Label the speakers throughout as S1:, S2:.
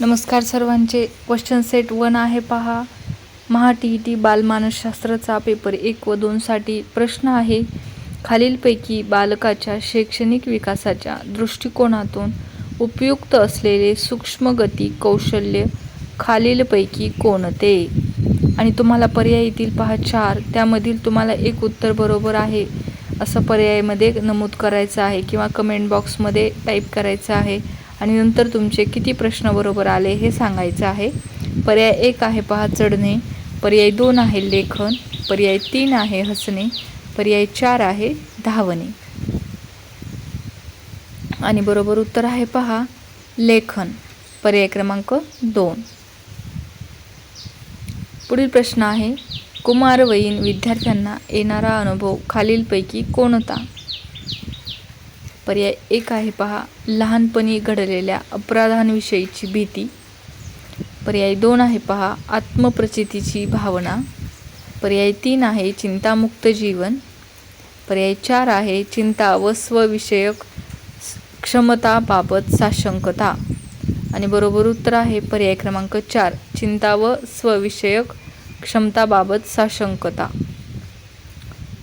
S1: नमस्कार सर्वांचे. Question set one आहे पहा. महा टी ई टी बालमानसशास्त्राचा पेपर एक व दोनसाठी प्रश्न आहे. खालीलपैकी बालकाच्या शैक्षणिक विकासाच्या दृष्टिकोनातून उपयुक्त असलेले सूक्ष्मगती कौशल्य खालीलपैकी कोणते? आणि तुम्हाला पर्याय येतील पहा चार. त्यामधील तुम्हाला एक उत्तर बरोबर आहे. असं पर्यायामध्ये नमूद करायचं आहे किंवा कमेंट बॉक्समध्ये टाईप करायचं आहे. आणि नंतर तुमचे किती प्रश्न बरोबर आले हे सांगायचं आहे. पर्याय एक आहे पहा चढणे पर्याय दोन आहे लेखन पर्याय तीन आहे हसणे पर्याय चार आहे धावणे. आणि बरोबर उत्तर आहे पहा लेखन पर्याय क्रमांक दोन. पुढील प्रश्न आहे कुमारवयीन विद्यार्थ्यांना येणारा अनुभव खालीलपैकी कोणता? पर्याय एक आहे पहा लहानपणी घडलेल्या अपराधांविषयीची भीती. पर्याय दोन आहे पहा आत्मप्रचितीची भावना. पर्याय तीन आहे चिंतामुक्त जीवन. पर्याय चार आहे चिंता व स्वविषयक क्षमताबाबत साशंकता. आणि बरोबर उत्तर आहे पर्याय क्रमांक चार चिंता व स्वविषयक क्षमताबाबत साशंकता.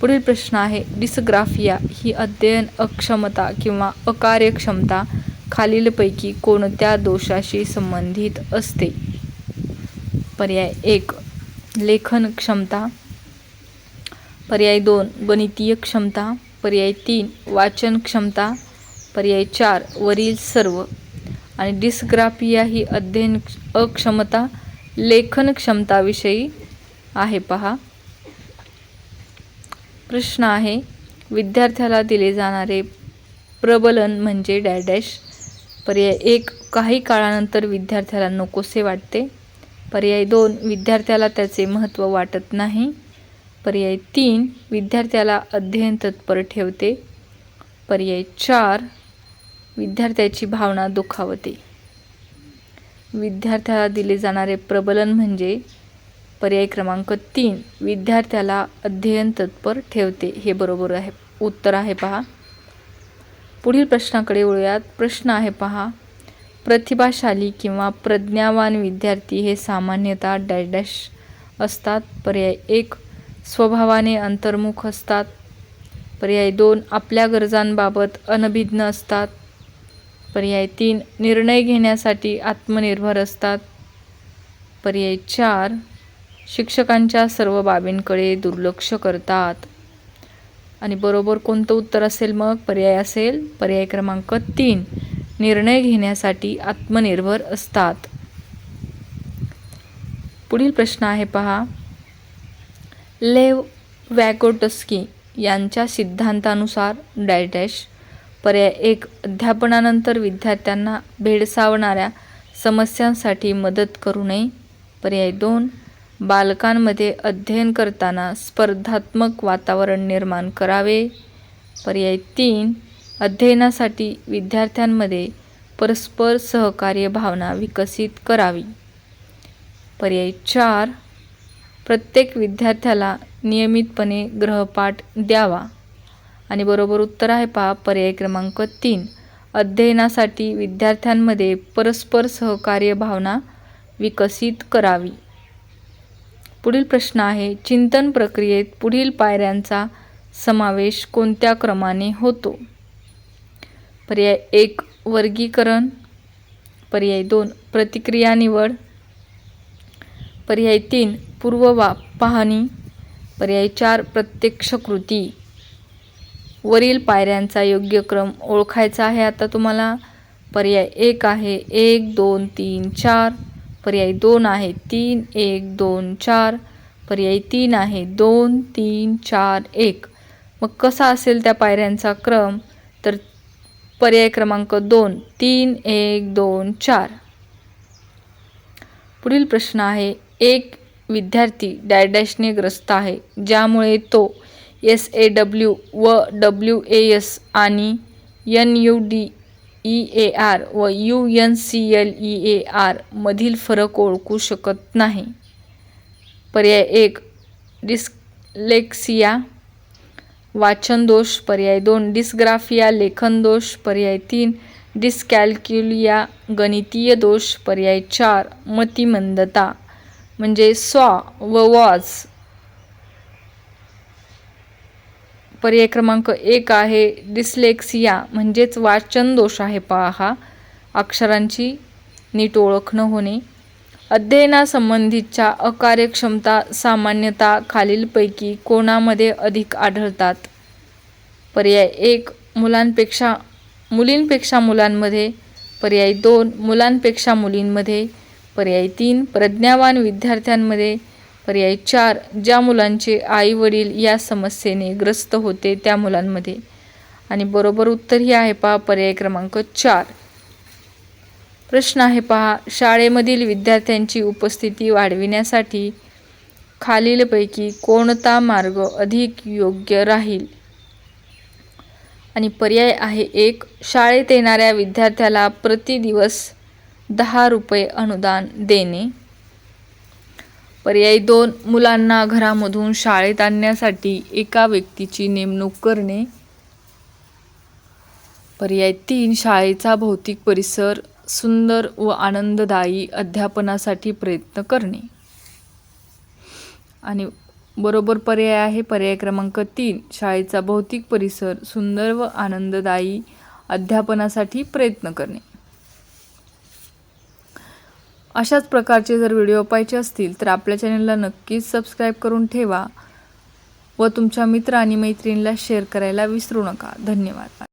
S1: पुढील प्रश्न आहे डिसग्राफिया ही अध्ययन अक्षमता किंवा अकार्यक्षमता खालीलपैकी कोणत्या दोषाशी संबंधित असते? पर्याय एक लेखन क्षमता. पर्याय दोन गणितीय क्षमता. पर्याय तीन वाचन क्षमता. पर्याय चार वरील सर्व. आणि डिस्ग्राफिया ही अध्ययन अक्षमता लेखन क्षमताविषयी आहे पहा. प्रश्न आहे. विद्यार्थ्याला दिले जाणारे प्रबलन म्हणजे डॅडॅश. पर्याय एक काही काळानंतर विद्यार्थ्याला नकोसे वाटते. पर्याय दोन विद्यार्थ्याला त्याचे महत्त्व वाटत नाही. पर्याय तीन विद्यार्थ्याला अध्ययन तत्पर ठेवते. पर्याय चार विद्यार्थ्याची भावना दुखावते. विद्यार्थ्याला दिले जाणारे प्रबलन म्हणजे पर्याय क्रमांक तीन विद्यार्थ्याला अध्ययन तत्पर ठेवते. हे बरोबर आहे. उत्तर आहे पहा. पुढील प्रश्नाकडे वळूयात. प्रश्न आहे पहा. प्रतिभाशाली किंवा प्रज्ञावान विद्यार्थी हे सामान्यतः डॅश असतात. पर्याय एक स्वभावाने अंतर्मुख असतात. पर्याय दोन आपल्या गरजांबाबत अनभिज्ञ असतात. पर्याय तीन निर्णय घेण्यासाठी आत्मनिर्भर असतात. पर्याय चार शिक्षकांच्या सर्व बाबींकडे दुर्लक्ष करतात. आणि बरोबर कोणतं उत्तर असेल मग? पर्याय असेल? पर्याय क्रमांक तीन. निर्णय घेण्यासाठी आत्मनिर्भर असतात. पुढील प्रश्न आहे पहा. लेव वॅकोटस्की यांच्या सिद्धांतानुसार डायटॅश पर्याय एक अध्यापनानंतर विद्यार्थ्यांना भेडसावणाऱ्या समस्यांसाठी मदत करू नये. पर्याय दोन बालकांमध्ये अध्ययन करताना स्पर्धात्मक वातावरण निर्माण करावे. पर्याय तीन अध्ययनासाठी विद्यार्थ्यांमध्ये परस्पर सहकार्य भावना विकसित करावी. पर्याय चार प्रत्येक विद्यार्थ्याला नियमितपणे ग्रहपाठ द्यावा. आणि बरोबर उत्तर आहे पहा पर्याय क्रमांक तीन अध्ययनासाठी विद्यार्थ्यांमध्ये परस्पर सहकार्य भावना विकसित करावी. पुढील प्रश्न आहे चिंतन प्रक्रियेत पुढील पायऱ्यांचा समावेश कोणत्या क्रमाने होतो? पर्याय एक वर्गीकरण. पर्याय दोन प्रतिक्रिया निवड. पर्याय तीन पूर्ववा पाहणी. पर्याय चार प्रत्यक्ष कृती. वरील पायऱ्यांचा योग्य क्रम ओळखायचा आहे आता तुम्हाला. पर्याय एक आहे एक दोन तीन चार. पर्याय दोन आहे. तीन एक दोन चार. पर्याय तीन आहे. दोन तीन चार एक. मग कसा असेल त्या पायऱ्यांचा क्रम? तर पर्याय क्रमांक दोन. तीन एक दोन चार. पुढील प्रश्न आहे. एक विद्यार्थी डॅडॅशने ग्रस्त आहे. ज्यामुळे तो एस ए डब्ल्यू व डब्ल्यू ए एस आणि N U D E A R व U N C L E A R मधील फरक ओळखू शकत नाही. पर्याय एक डिस्लेक्सिया वाचन दोष. पर्याय दोन डिस्ग्राफिया लेखन दोष. पर्याय तीन डिस्कॅल्क्युलिया गणितीय दोष. पर्याय चार मतिमंदता म्हणजे स्वा व वॉज. पर्याय क्रमांक एक आहे डिस्लेक्सिया म्हणजेच वाचन दोष आहे. पहा हा अक्षरांची नीट ओळख न होणे. अध्ययनासंबंधीच्या अकार्यक्षमता सामान्यतः खालीलपैकी कोणामध्ये अधिक आढळतात? पर्याय एक मुलांपेक्षा मुलींपेक्षा मुलांमध्ये. पर्याय दोन मुलांपेक्षा मुलींमध्ये. पर्याय तीन प्रज्ञावान विद्यार्थ्यांमध्ये. पर्याय चार ज्या मुलांचे आई वडील या समस्येने ग्रस्त होते त्या मुलांमध्ये. आणि बरोबर उत्तर हे आहे पहा पर्याय क्रमांक चार. प्रश्न आहे पहा शाळेमधील विद्यार्थ्यांची उपस्थिती वाढविण्यासाठी खालीलपैकी कोणता मार्ग अधिक योग्य राहील? आणि पर्याय आहे एक शाळेत येणाऱ्या विद्यार्थ्याला प्रतिदिवस दहा रुपये अनुदान देणे. पर्याय दोन मुलांना घरामधून शाळेत आणण्यासाठी एका व्यक्तीची नेमणूक करणे. पर्याय तीन शाळेचा भौतिक परिसर सुंदर व आनंददायी अध्यापनासाठी प्रयत्न करणे. आणि बरोबर पर्याय आहे पर्याय क्रमांक तीन शाळेचा भौतिक परिसर सुंदर व आनंददायी अध्यापनासाठी प्रयत्न करणे. अशाच प्रकारचे जर व्हिडिओ पाहिजे असतील तर आपल्या चॅनलला नक्कीच सबस्क्राईब करून ठेवा व तुमच्या मित्र आणि मैत्रिणीला शेअर करायला विसरू नका. धन्यवाद.